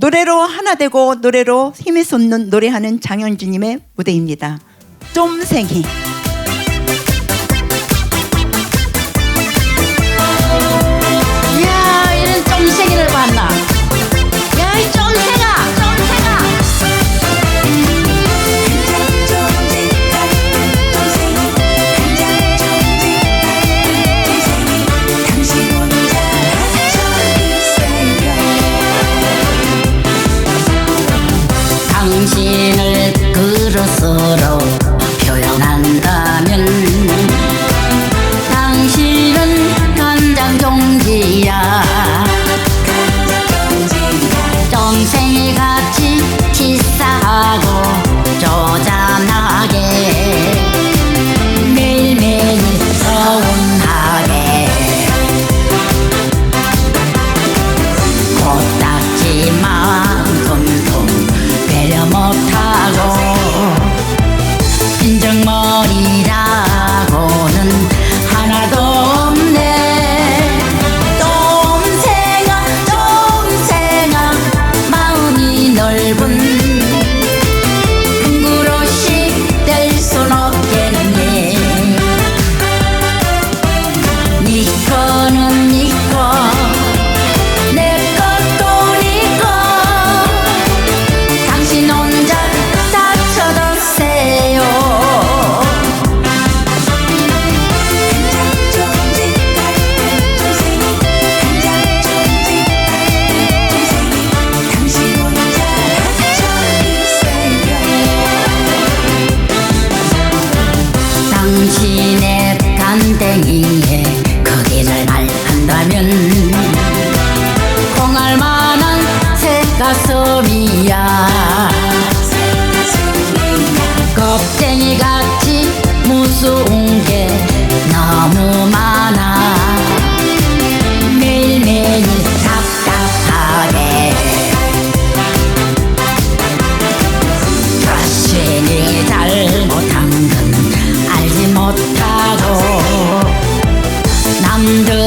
노래로 하나 되고 노래로 힘이 솟는 노래하는 장현주님의 무대입니다. 쫌생이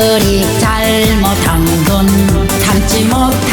그리 잘못한 건 참지 못한